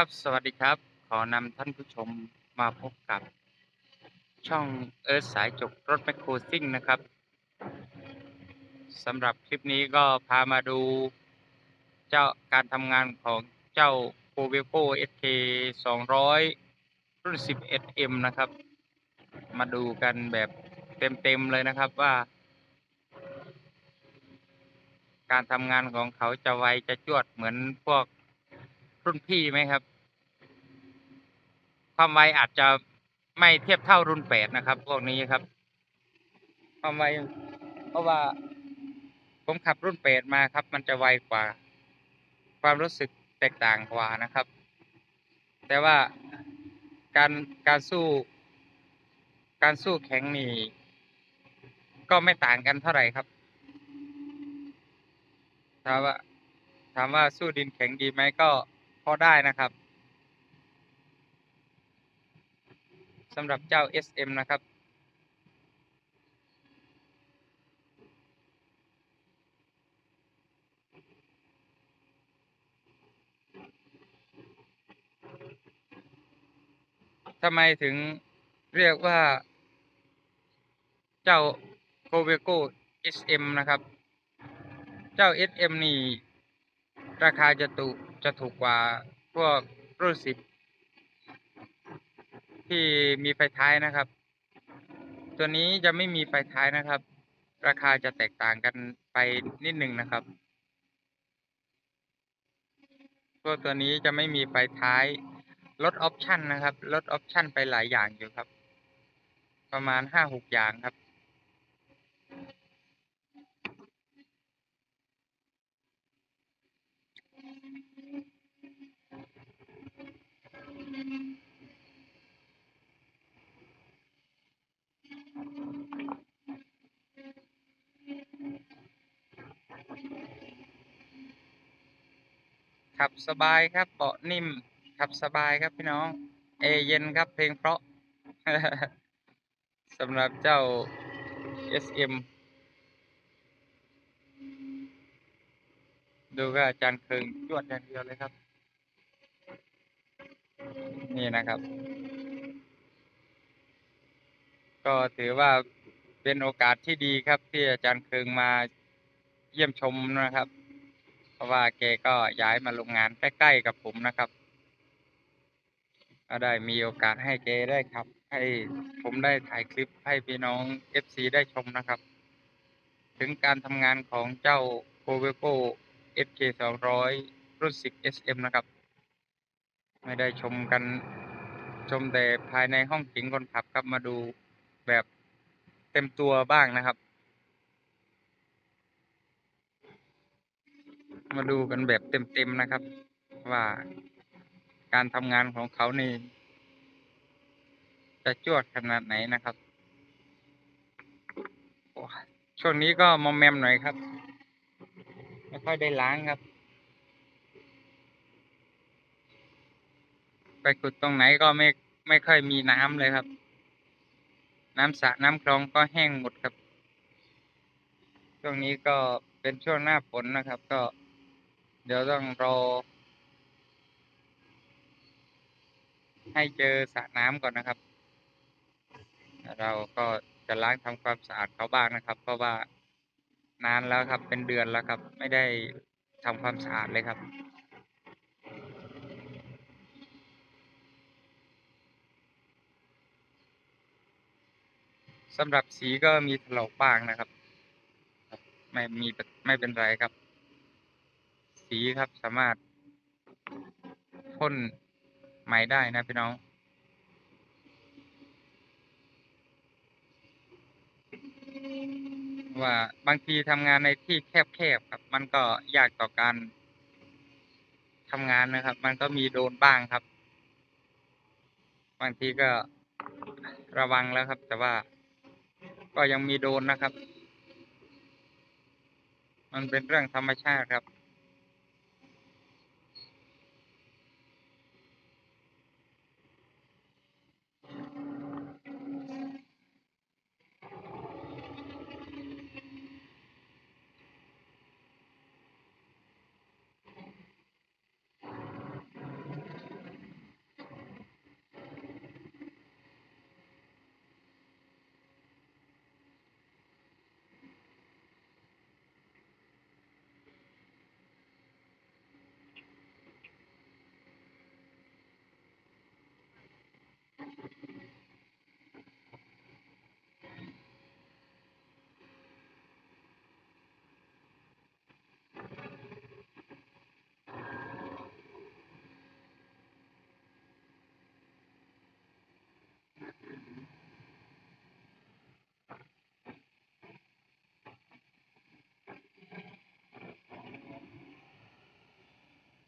ครับ สวัสดีครับ ขอนำท่านผู้ชมมาพบกับ ช่องเอิร์ธสายจกรถแมคโครซิ่งนะครับสำหรับคลิปนี้ก็พามาดูเจ้าการทำงานของเจ้า p o v e c o SK 200รุ่น 11M นะครับ มาดูกันแบบเต็มๆเลยนะครับว่า การทำงานของเขาจะไวจะจวดเหมือนพวกรุ่นพี่ไหมครับ ความไวอาจจะไม่เทียบเท่ารุ่นแปดนะครับ พวกนี้ครับความไวเพราะว่าผมขับรุ่นแปดมาครับ มันจะไวกว่า ความรู้สึกแตกต่างกว่านะครับ แต่ว่าการการสู้ การสู้แข็งนี่ก็ไม่ต่างกันเท่าไหร่ครับถามว่าถามว่าสู้ดินแข็งดีไหมก็พอได้นะครับ สำหรับเจ้า SM นะครับ ทำไมถึงเรียกว่า เจ้า c o v e c o SM นะครับ เจ้า SM นี่ ราคาจะตุจะถูกกว่าพวกรุ่นสิบ ที่มีไฟท้ายนะครับ ตัวนี้จะไม่มีไฟท้ายนะครับ ราคาจะแตกต่างกันไปนิดหนึ่งนะครับตัวตัวนี้จะไม่มีไฟท้ายลดออปชันนะครับลดออปชันไปหลายอย่างอยู่ครับ ประมาณห้าหกอย่างครับ ขับสบายครับเบาะนิ่ม ขับสบายครับพี่น้อง เอเย็นครับเพลงเพราะสำหรับเจ้า SM ดูก็อาจารย์เคิงจวดอย่างเดียวเลยครับ นี่นะครับ ก็ถือว่าเป็นโอกาสที่ดีครับที่อาจารย์เคิงมาเยี่ยมชมนะครับ เพราะว่าแกก็ย้ายมาโรงงานใกล้ๆกับผมนะครับก็ได้มีโอกาสให้แกได้ครับ ให้ผมได้ถ่ายคลิปให้พี่น้อง FC ได้ชมนะครับ ถึงการทำงานของเจ้า p o v e c o SK 200รุ่น10 SM นะครับ ไม่ได้ชมกันชมแต่ภายในห้องขิงคนขับครับมาดูแบบเต็มตัวบ้างนะครับ มาดูกันแบบเต็มๆนะครับ ว่าการทำงานของเขานี่ จะจวดขนาดไหนนะครับช่วงนี้ก็มอมแมมหน่อยครับ ไม่ค่อยได้ล้างครับ ไปขุดตรงไหนก็ไม่ไม่ค่อยมีน้ำเลยครับ น้ำสระน้ำคลองก็แห้งหมดครับ ช่วงนี้ก็เป็นช่วงหน้าฝนนะครับ ก็ เดี๋ยวต้องรอ ให้เจอสระน้ำก่อนนะครับ เราก็จะล้างทำความสะอาดเขาบ้างนะครับ เพราะว่านานแล้วครับ เป็นเดือนแล้วครับ ไม่ได้ทำความสะอาดเลยครับสำหรับสีก็มีถลอกบ้างนะครับ ไม่มีไม่เป็นไรครับ สีครับ สามารถพ่นใหม่ได้นะพี่น้อง ว่าบางทีทำงานในที่แคบๆครับ มันก็ยากต่อการทำงานนะครับ มันก็มีโดนบ้างครับ บางทีก็ระวังแล้วครับ แต่ว่าก็ยังมีโดนนะครับ มันเป็นเรื่องธรรมชาติครับ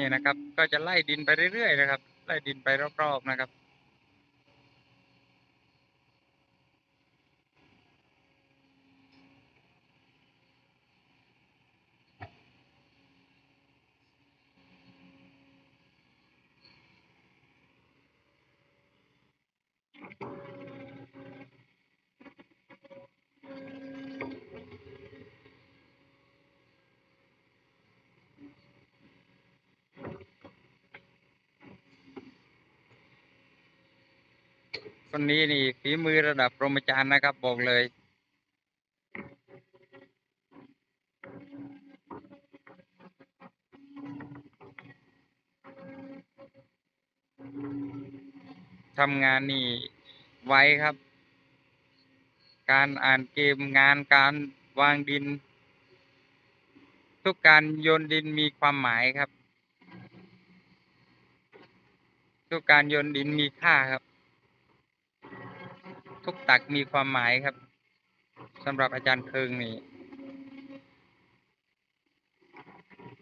นี่นะครับ ก็จะไล่ดินไปเรื่อยๆนะครับ ไล่ดินไปรอบๆนะครับ คนนี้นี่ฝีมือระดับปรมาจารย์นะครับ บอกเลย ทำงานนี่ไวครับ การอ่านเกมงานการวางดิน ทุกการโยนดินมีความหมายครับ ทุกการโยนดินมีค่าครับ ทุกตักมีความหมายครับสำหรับอาจารย์เคิงนี่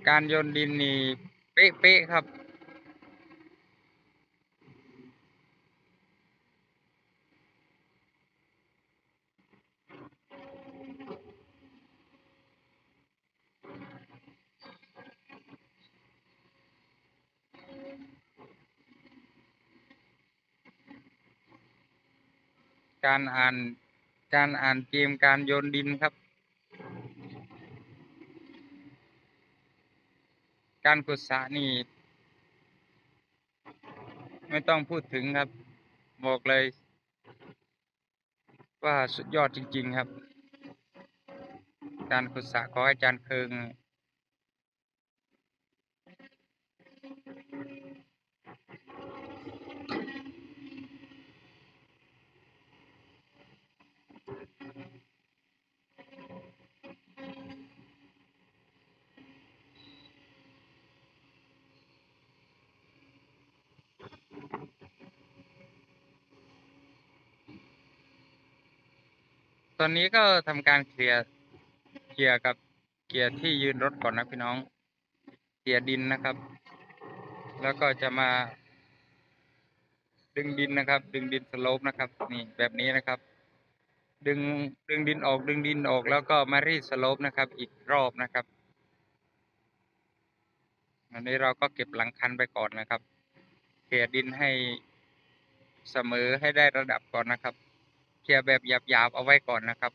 การโยนดินนี่เป๊ะๆครับ การอ่านการอ่านเกมการโยนดินครับ การขุดสระนี่ไม่ต้องพูดถึงครับ บอกเลย ว่าสุดยอดจริง ๆ ครับ การขุดสระของอาจารย์เคิง ตอนนี้ก็ทำการเคลียร์เคลียร์กับเคลียร์ที่ยืนรถก่อนนะพี่น้องเคลียร์ดินนะครับ แล้วก็จะมา ดึงดินนะครับ ดึงดินสโลปนะครับ นี่แบบนี้นะครับ ดึงดึงดินออกดึงดินออก แล้วก็มารีดสโลปนะครับ อีกรอบนะครับอันนี้เราก็เก็บหลังคันไปก่อนนะครับเคลียร์ดินให้เสมอให้ได้ระดับก่อนนะครับ ลียร์แบบหยาบๆเอาไว้ก่อนนะครับ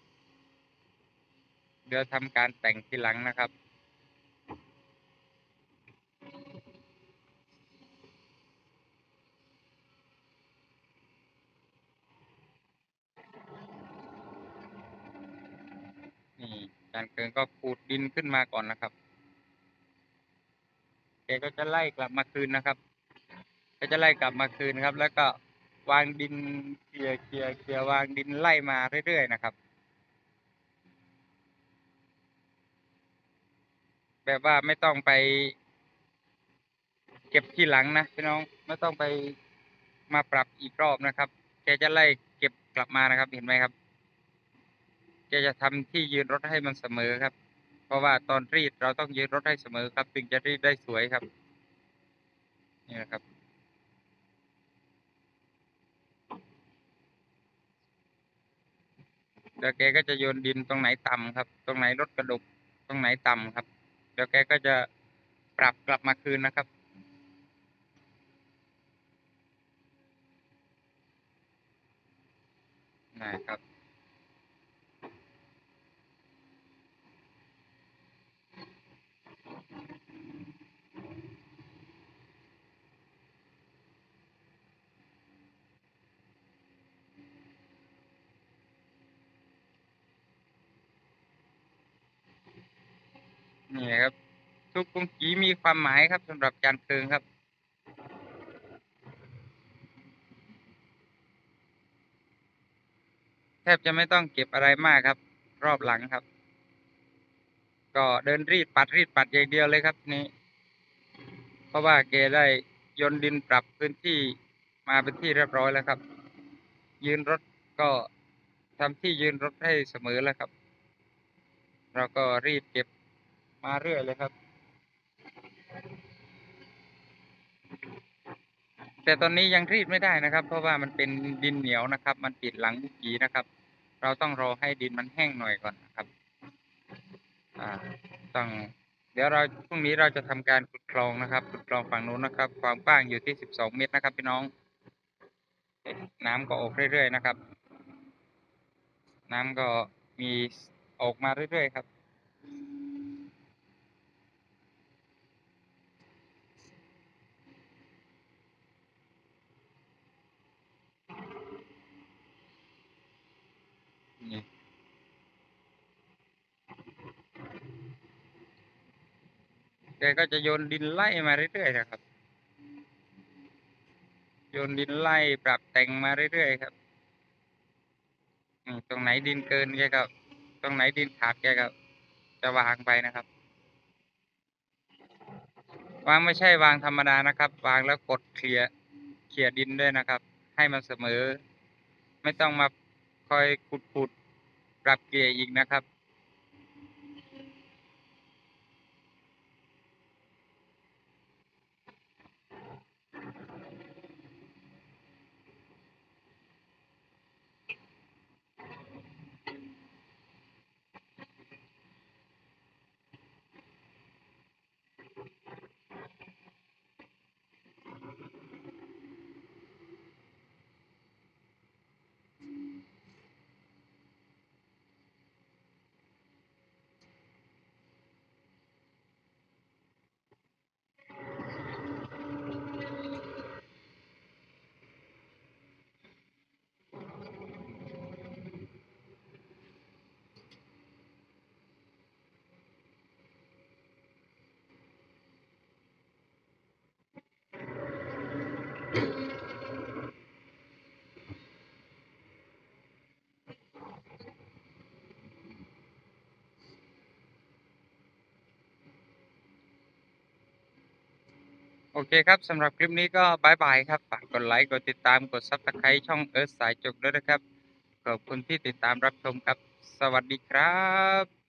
เดี๋ยวทำการแต่งทีหลังนะครับนี่อาจารย์เกิงก็ขูดดินขึ้นมาก่อนนะครับแกก็จะไล่กลับมาคืนนะครับ ก็จะไล่กลับมาคืนครับ แล้วก็ วางดินเคลียร์เคลียร์เคลียร์วางดินไล่มาเรื่อยๆนะครับ แบบว่าไม่ต้องไป เก็บที่หลังนะพี่น้องไม่ต้องไปมาปรับอีกรอบนะครับ แกจะไล่เก็บกลับมานะครับเห็นไหมครับ แกจะทำที่ยืนรถให้มันเสมอครับ เพราะว่าตอนรีดเราต้องยืนรถให้เสมอครับถึงจะรีดได้สวยครับ นี่นะครับ แล้วแกก็จะโยนดินตรงไหนต่ำครับ ตรงไหนรถกระดกตรงไหนต่ำครับ แล้วแกก็จะปรับกลับมาคืนนะครับนะครับ นี่ครับ ทุกกุงกีมีความหมายครับสำหรับจานเพิงครับแทบจะไม่ต้องเก็บอะไรมากครับ รอบหลังครับ ก็เดินรีดปัดรีดปัดอย่างเดียวเลยครับนี้ เพราะว่าแกได้ยนดินปรับพื้นที่มาเป็นที่เรียบร้อยแล้วครับ ยืนรถก็ทำที่ยืนรถให้เสมอแล้วครับ เราก็รีดเก็บ มาเรื่อยเลยครับ แต่ตอนนี้ยังรีดไม่ได้นะครับ เพราะว่ามันเป็นดินเหนียวนะครับ มันติดหลังบุกีนะครับ เราต้องรอให้ดินมันแห้งหน่อยก่อนนะครับ อ่า ต้อง เดี๋ยวเราพรุ่งนี้เราจะทำการขุดคลองนะครับขุดคลองฝั่งนู้นนะครับ ความกว้างอยู่ที่12เมตรนะครับ พี่น้อง น้ำก็ออกเรื่อยๆนะครับ น้ำก็มีออกมาเรื่อยๆครับ กก็จะโยนดินไล่มาเรื่อยๆนะครับ โยนดินไล่ปรับแต่งมาเรื่อยๆครับอืมตรงไหนดินเกินแกก็ตรงไหนดินขาดแกก็จะวางไปนะครับ วางไม่ใช่วางธรรมดานะครับ วางแล้วกดเคลียร์เคลียร์ดินด้วยนะครับ ให้มันเสมอ ไม่ต้องมาคอยขุดขุดปรับเกลี่ยอีกนะครับ โอเคครับสำหรับคลิปนี้ก็บายบายครับฝากกดไลค์กดติดตามกดซับสไครต์ช่องเอิร์ธสายจกด้วยนะครับ ขอบคุณที่ติดตามรับชมครับ สวัสดีครับ